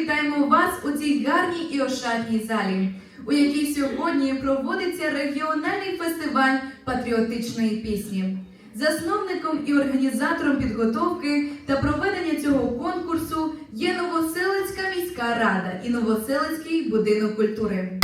вітаємо вас у цій гарній і ошатній залі, у якій сьогодні проводиться регіональний фестиваль патріотичної пісні. Засновником і організатором підготовки та проведення цього конкурсу є Новоселицька міська рада і Новоселицький будинок культури.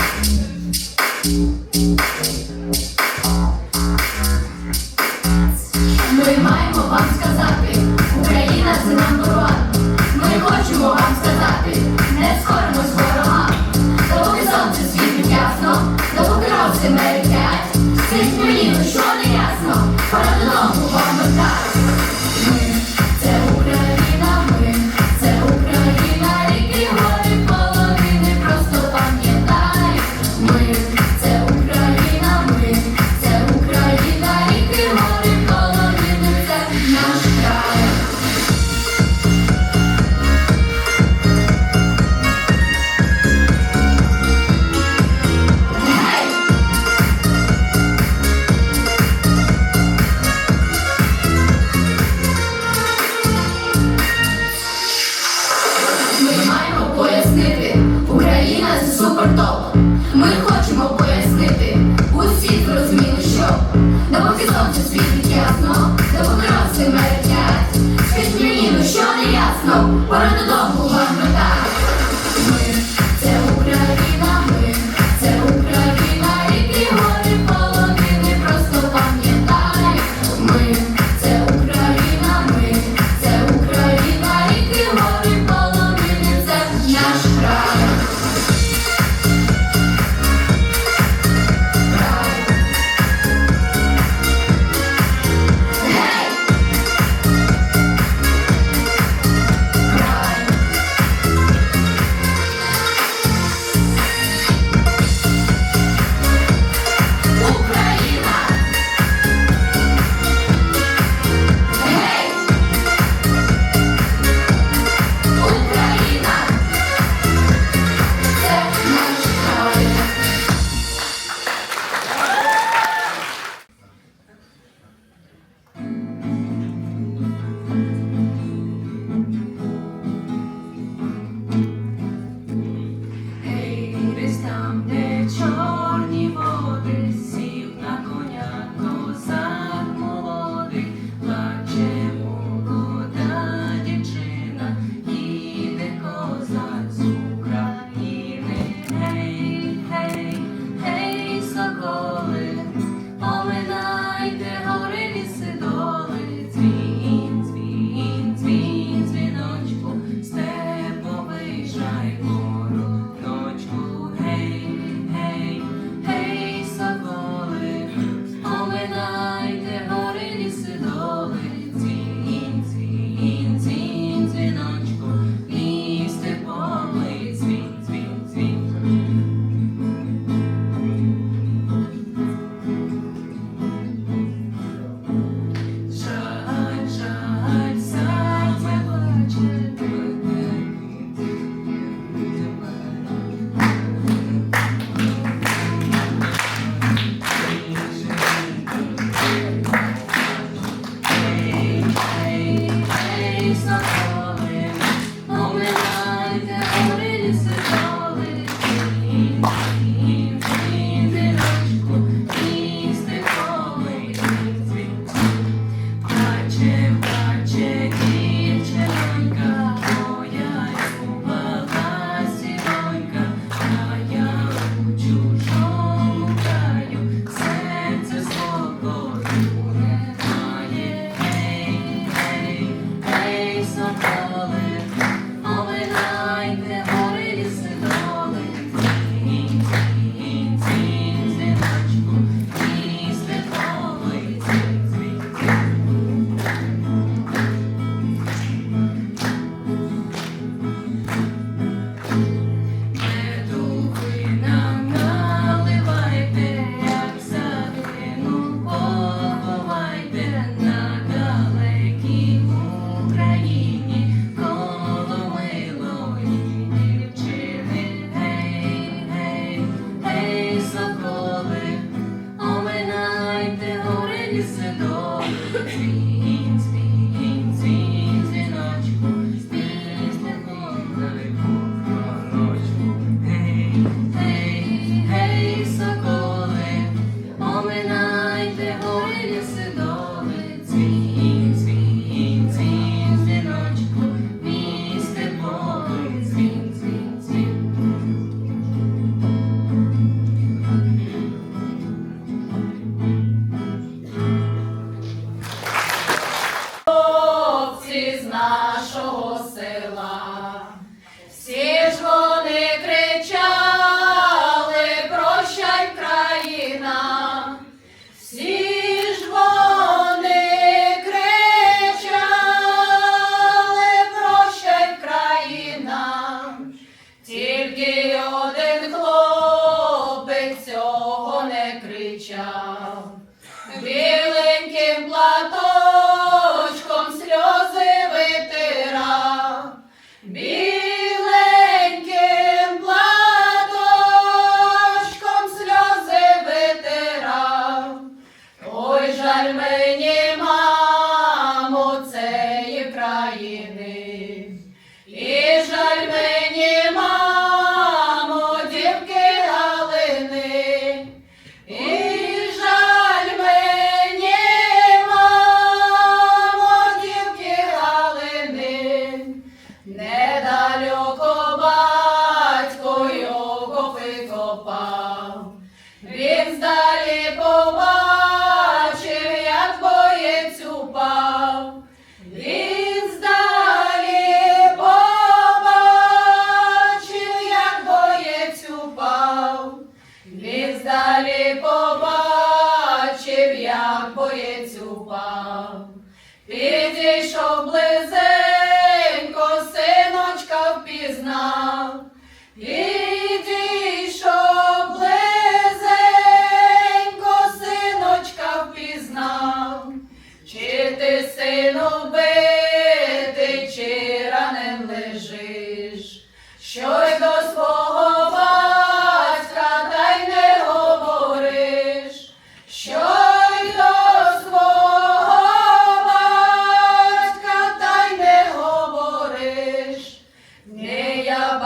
Gideceğiz.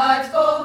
Батька та